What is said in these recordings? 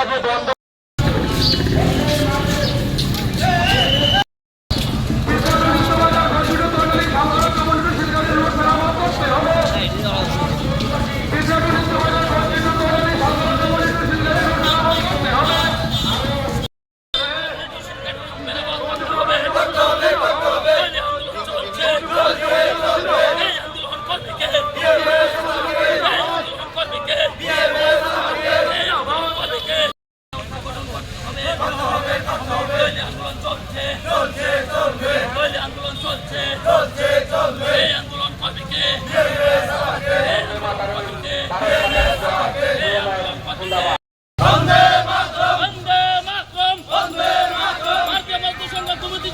কাজে বন্ধ আন্দোলন চলছে চলছে চলবে। এই আন্দোলন কবে কে মাতরম। বন্দে মাতরম। ভারতীয় মজদুর সংঘ কমিটি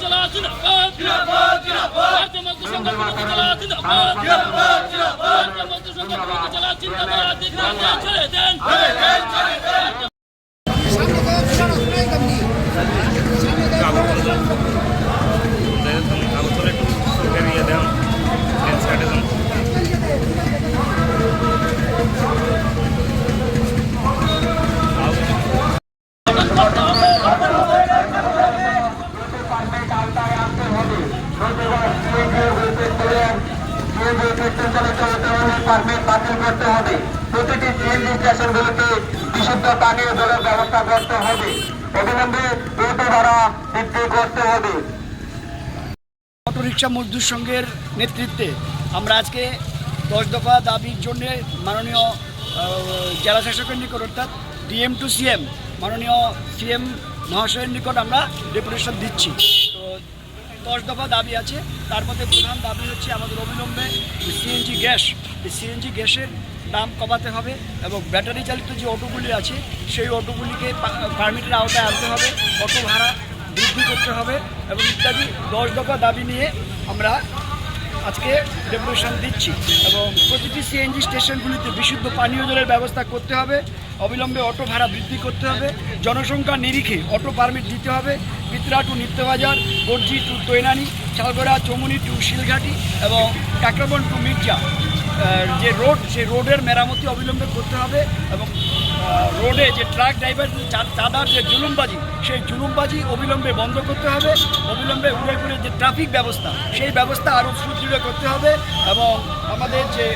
অটোরিকশা মজদুর সংঘের নেতৃত্বে আমরা আজকে দশ দফা দাবির জন্য মাননীয় জেলা শাসকের নিকট অর্থাৎ ডিএম টু সিএম, মাননীয় সিএম মহাশয়ের নিকট আমরা ডেপুটেশন দিচ্ছি। দশ দফা দাবি আছে। তার মধ্যে প্রধান দাবি হচ্ছে আমাদের অবিলম্বে সিএনজি গ্যাস। এই সিএনজি গ্যাসের দাম কমাতে হবে এবং ব্যাটারি চালিত যে অটোগুলি আছে, সেই অটোগুলিকে পারমিটের আওতায় আনতে হবে অটো ভাড়া বৃদ্ধি করতে হবে এবং ইত্যাদি দশ দফা দাবি নিয়ে আমরা আজকে ডেপুটেশন দিচ্ছি। এবং প্রতিটি সিএনজি স্টেশনগুলিতে বিশুদ্ধ পানীয় জলের ব্যবস্থা করতে হবে। অবিলম্বে অটো ভাড়া বৃদ্ধি করতে হবে। জনসংখ্যা নিরিখে অটো পারমিট দিতে হবে। Pitra to Nityabazar Gorji to Tainani Shalgara Chamuni to Shilghati এবং কাকরাবন টু মির্জা। যে রোড সেই রোডের মেরামতি অবিলম্বে করতে হবে এবং রোডে যে ট্রাক ড্রাইভার দাদার যে জুলুমবাজি, সেই জুলুমবাজি অবিলম্বে বন্ধ করতে হবে। অবিলম্বে উদয়পুরের যে ট্রাফিক ব্যবস্থা, সেই ব্যবস্থা আরও সুদৃঢ় করতে হবে এবং আমাদের যে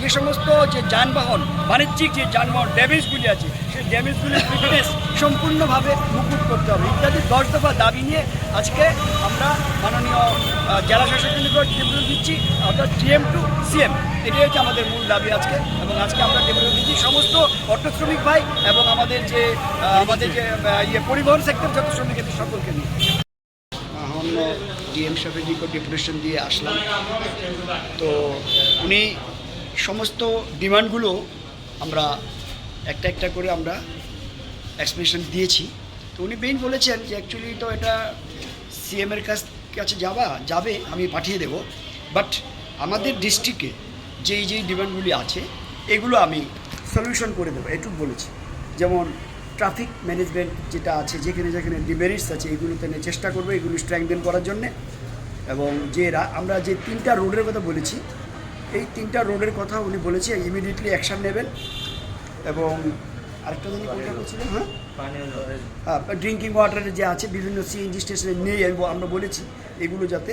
যে সমস্ত যে যানবাহন, বাণিজ্যিক যে যানবাহন ড্যামেজগুলি আছে, সেই ড্যামেজগুলির ফিটনেস সম্পূর্ণভাবে মুকুট করতে হবে। ইত্যাদি দশ দফা দাবি নিয়ে আজকে আমরা মাননীয় জেলা শাসকের নিকট ডেপুটেশন দিচ্ছি, অর্থাৎ জিএম টু সিএম এটাই হচ্ছে আমাদের মূল দাবি আজকে। এবং আজকে আমরা ডেপুটেশন দিচ্ছি সমস্ত অটো শ্রমিক ভাই এবং আমাদের যে আমাদের যে ইয়ে পরিবহন সেক্টর যত শ্রমিক আছে সকলকে নিয়ে। ডিএম সাহেবের নিকট ডেপুটেশন দিয়ে আসলাম। তো উনি সমস্ত ডিমান্ডগুলো আমরা একটা একটা করে আমরা এক্সপ্লেনেশন দিয়েছি। তো উনি মেইন বলেছেন যে অ্যাকচুয়ালি তো এটা সিএমের কাছ কাছে যাবা যাবে, আমি পাঠিয়ে দেব। বাট আমাদের ডিস্ট্রিক্টে যেই যেই ডিমান্ডগুলি আছে, এগুলো আমি সলিউশন করে দেবো, এটুকু বলেছি। যেমন ট্রাফিক ম্যানেজমেন্ট যেটা আছে, যেখানে যেখানে ডিমেরিটস আছে, এগুলোতে নিয়ে চেষ্টা করব, এগুলো স্ট্রেংথেন করার জন্যে। এবং যে আমরা যে তিনটা রোডের কথা বলেছি, এই তিনটা রোডের কথা উনি বলেছে ইমিডিয়েটলি অ্যাকশন নেবেন। এবং আরেকটা জানি কোনটা বলছিলেন হ্যাঁ? ড্রিঙ্কিং ওয়াটারের যে আছে বিভিন্ন সিএনজি স্টেশনে নেই আমি আমরা বলেছি এগুলো যাতে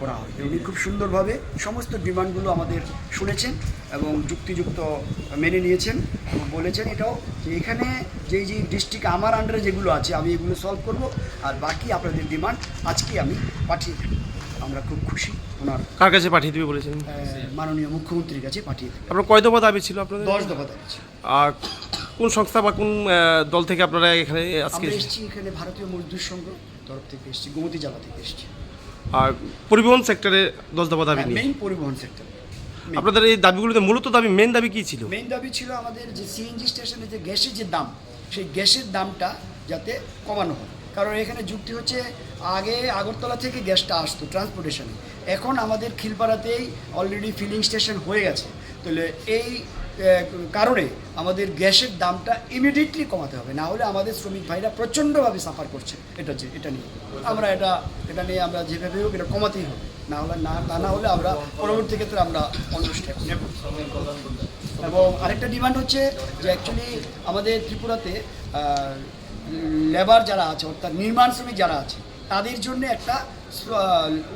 করা হয়। উনি খুব সুন্দরভাবে সমস্ত ডিমান্ডগুলো আমাদের শুনেছেন এবং যুক্তিযুক্ত মেনে নিয়েছেন এবং বলেছেন এটাও যে এখানে যেই যেই ডিস্ট্রিক্ট আমার আন্ডারে যেগুলো আছে আমি এগুলো সলভ করব আর বাকি আপনাদের ডিমান্ড আজকে আমি পাঠিয়ে দেব। আমরা খুব খুশি ওনার কার কাছে পাঠিয়ে দিবে বলেছেন? মাননীয় মুখ্যমন্ত্রীর কাছে পাঠিয়ে দেব। আপনার কয় দফা দাবি ছিল আপনাদের? দশ দফা দাবি ছিল। আর কোন সংস্থা বা কোন দল থেকে আপনারা এখানে আজকে আমরা এসেছি এখানে ভারতীয় মজদুর সংঘ তরফ থেকে এসেছি গোমতী জেলা থেকে এসেছি। আর পরিবহন সেক্টরে দশ দফা দাবি নিয়ে মেইন পরিবহন সেক্টর আপনাদের এই দাবিগুলোতে মূলত দাবি মেন দাবি কি ছিল? মেইন দাবি ছিল আমাদের যে সিএনজি স্টেশনে যে গ্যাসের যে দাম সেই গ্যাসের দামটা যাতে কমানো হয়। কারণ এখানে যুক্তি হচ্ছে আগে আগরতলা থেকে গ্যাসটা আসতো ট্রান্সপোর্টেশনে এখন আমাদের খিলপাড়াতেই অলরেডি ফিলিং স্টেশন হয়ে গেছে। তাহলে এই কারণে আমাদের গ্যাসের দামটা ইমিডিয়েটলি কমাতে হবে। না হলে আমাদের শ্রমিক ভাইরা প্রচণ্ডভাবে সাফার করছে। এটা যে, এটা নিয়ে। আমরা এটা এটা নিয়ে আমরা যেভাবে হোক এটা কমাতেই হবে। না হলে না না হলে আমরা পরবর্তী ক্ষেত্রে আমরা অন্য এবং আরেকটা ডিমান্ড হচ্ছে যে অ্যাকচুয়ালি আমাদের ত্রিপুরাতে লেবার যারা আছে, অর্থাৎ নির্মাণ শ্রমিক যারা আছে, তাদের জন্য একটা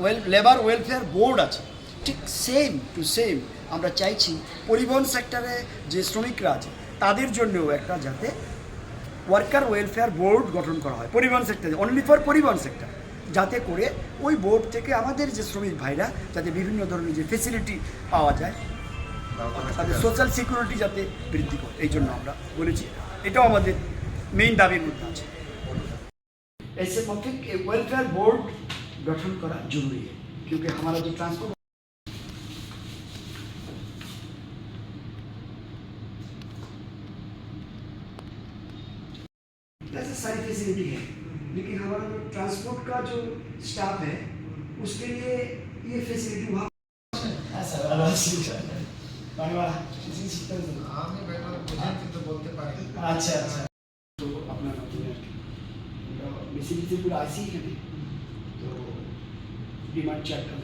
ওয়েল লেবার ওয়েলফেয়ার বোর্ড আছে। ঠিক সেম টু সেম আমরা চাইছি পরিবহন সেক্টরে যে শ্রমিকরা আছে তাদের জন্যও একটা যাতে ওয়ার্কার ওয়েলফেয়ার বোর্ড গঠন করা হয় পরিবহন সেক্টরে অনলি ফর পরিবহন সেক্টর যাতে করে ওই বোর্ড থেকে আমাদের যে শ্রমিক ভাইরা যাতে বিভিন্ন ধরনের যে ফেসিলিটি পাওয়া যায় তাদের সোশ্যাল সিকিউরিটি যাতে বৃদ্ধি করে এই জন্য আমরা বলেছি এটাও আমাদের মেইন দাবির মধ্যে আছে ऐसे मौके वेलफेयर बोर्ड गठन करा जरूरी है क्योंकि हमारा जो ट्रांसपोर्ट ऐसे सारी फैसिलिटी है लेकिन हमारा जो ट्रांसपोर्ट का जो स्टाफ है उसके लिए ये फैसिलिटी वहाँ ऐसा वाला মানে আমি ব্যাপারে বুঝে কিন্তু বলতে পারি না। আচ্ছা আচ্ছা তো আপনার নতুন আর কি বেসিক্যালি পুরো আইসি এখানে তো ডিমান্ড চারটা